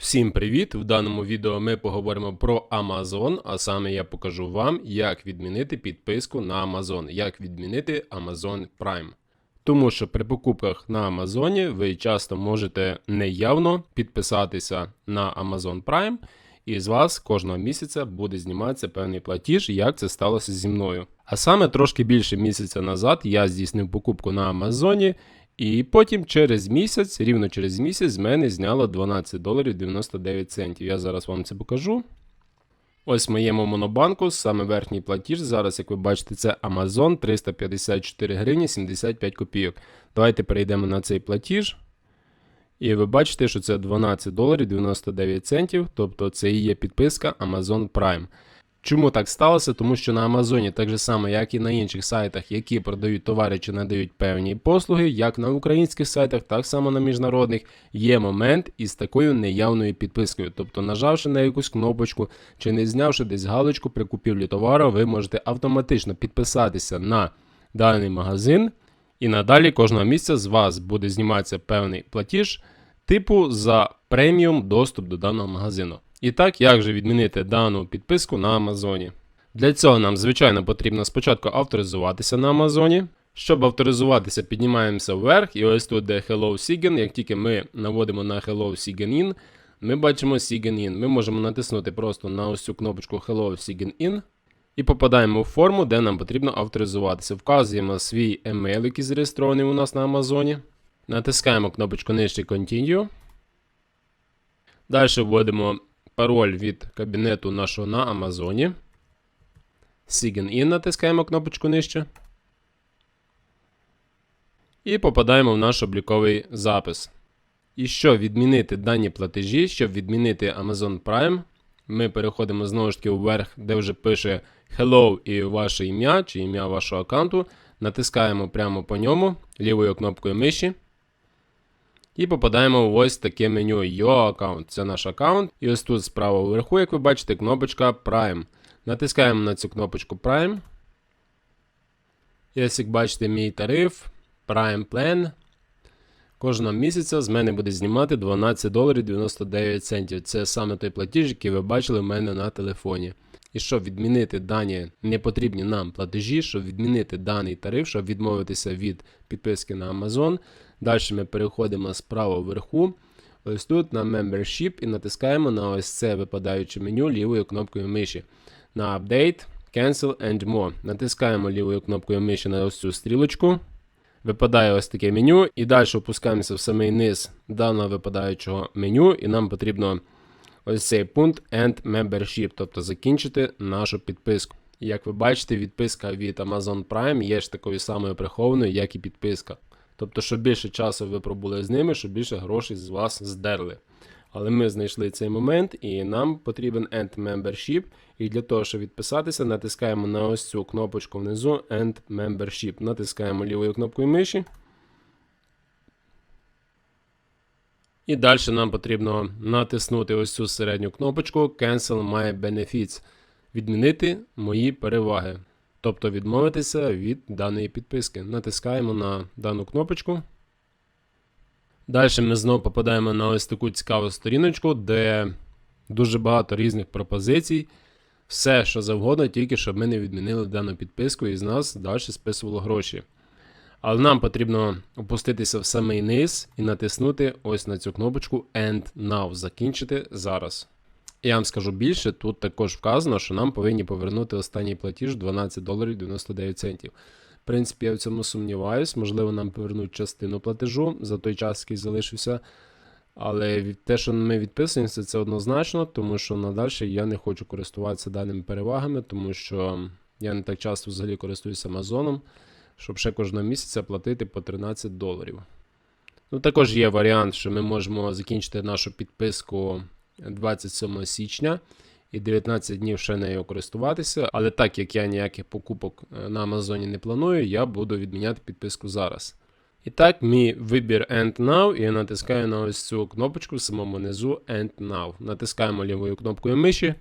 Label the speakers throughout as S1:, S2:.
S1: Всім привіт! В даному відео ми поговоримо про Amazon, а саме я покажу вам, як відмінити підписку на Amazon, як відмінити Amazon Prime. Тому що при покупках на Амазоні ви часто можете неявно підписатися на Amazon Prime, і з вас кожного місяця буде зніматися певний платіж, як це сталося зі мною. А саме трошки більше місяця назад я здійснив покупку на Амазоні, і потім через місяць, рівно через місяць, з мене зняло 12 доларів 99 центів. Я зараз вам це покажу. Ось в моєму монобанку саме верхній платіж. Зараз, як ви бачите, це Amazon 354 гривні 75 копійок. Давайте перейдемо на цей платіж. І ви бачите, що це 12 доларів 99 центів, тобто це і є підписка Amazon Prime. Чому так сталося? Тому що на Амазоні, так же само, як і на інших сайтах, які продають товари чи надають певні послуги, як на українських сайтах, так само на міжнародних, є момент із такою неявною підпискою. Тобто, нажавши на якусь кнопочку чи не знявши десь галочку при купівлі товару, ви можете автоматично підписатися на даний магазин, і надалі кожного місяця з вас буде зніматися певний платіж, типу за преміум доступ до даного магазину. І так, як же відмінити дану підписку на Амазоні? Для цього нам, звичайно, потрібно спочатку авторизуватися на Амазоні. Щоб авторизуватися, піднімаємося вверх, і ось тут де Hello Sign. Як тільки ми наводимо на Hello Sign In, ми бачимо Sign In. Ми можемо натиснути просто на ось цю кнопочку Hello Sign In і попадаємо в форму, де нам потрібно авторизуватися. Вказуємо свій емейл, який зареєстрований у нас на Амазоні. Натискаємо кнопочку нижче Continue. Далі вводимо пароль від кабінету нашого на Амазоні. Sign in натискаємо кнопочку нижче. І попадаємо в наш обліковий запис. І щоб відмінити дані платежі, щоб відмінити Amazon Prime, ми переходимо знову ж таки вверх, де вже пише Hello і ваше ім'я чи ім'я вашого аккаунту. Натискаємо прямо по ньому лівою кнопкою миші. І попадаємо в ось таке меню Your Account. Це наш аккаунт. І ось тут справа вверху, як ви бачите, кнопочка Prime. Натискаємо на цю кнопочку Prime. І ось як бачите, мій тариф Prime Plan. Кожного місяця з мене буде знімати 12 доларів 99 центів. Це саме той платіж, який ви бачили в мене на телефоні. І щоб відмінити дані непотрібні нам платежі, щоб відмінити даний тариф, щоб відмовитися від підписки на Amazon, далі ми переходимо справа вверху. Ось тут на Membership і натискаємо на ось це випадаюче меню лівою кнопкою миші. На Update, Cancel and More. Натискаємо лівою кнопкою миші на ось цю стрілочку. Випадає ось таке меню, і далі опускаємося в самий низ даного випадаючого меню, і нам потрібно ось цей пункт End Membership, тобто закінчити нашу підписку. Як ви бачите, відписка від Amazon Prime є ж такою самою прихованою, як і підписка. Тобто, щоб більше часу ви пробули з ними, щоб більше грошей з вас здерли. Але ми знайшли цей момент, і нам потрібен End Membership. І для того, щоб відписатися, натискаємо на ось цю кнопочку внизу End Membership. Натискаємо лівою кнопкою миші. І далі нам потрібно натиснути ось цю середню кнопочку Cancel My Benefits. Відмінити мої переваги. Тобто відмовитися від даної підписки. Натискаємо на дану кнопочку. Далі ми знову попадаємо на ось таку цікаву сторіночку, де дуже багато різних пропозицій. Все, що завгодно, тільки щоб ми не відмінили дану підписку і з нас далі списувало гроші. Але нам потрібно опуститися в самий низ і натиснути ось на цю кнопочку End Now. Закінчити зараз. Я вам скажу більше, тут також вказано, що нам повинні повернути останній платіж 12 доларів 99 центів. В принципі, я в цьому сумніваюсь, можливо, нам повернуть частину платежу за той час, який залишився. Але те, що ми відписуємося, це однозначно, тому що надалі я не хочу користуватися даними перевагами, тому що я не так часто взагалі користуюся Амазоном, щоб ще кожного місяця платити по 13 доларів. Ну, також є варіант, що ми можемо закінчити нашу підписку 27 січня і 19 днів ще нею користуватися. Але так як я ніяких покупок е, на Амазоні не планую, я буду відміняти підписку зараз. І так, мій вибір End Now, і я натискаю на ось цю кнопочку в самому низу End Now. Натискаємо лівою кнопкою миші.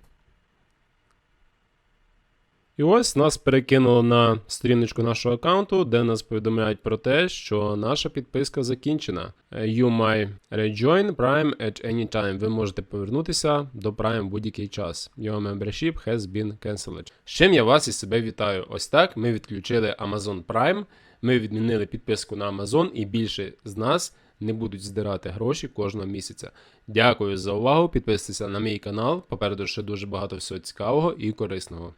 S1: І ось нас перекинуло на сторіночку нашого аккаунту, де нас повідомляють про те, що наша підписка закінчена. You may rejoin Prime at any time. Ви можете повернутися до Prime в будь-який час. Your membership has been cancelled. З чим я вас і себе вітаю. Ось так ми відключили Amazon Prime, ми відмінили підписку на Amazon і більше з нас не будуть здирати гроші кожного місяця. Дякую за увагу. Підписуйтеся на мій канал. Попереду ще дуже багато всього цікавого і корисного.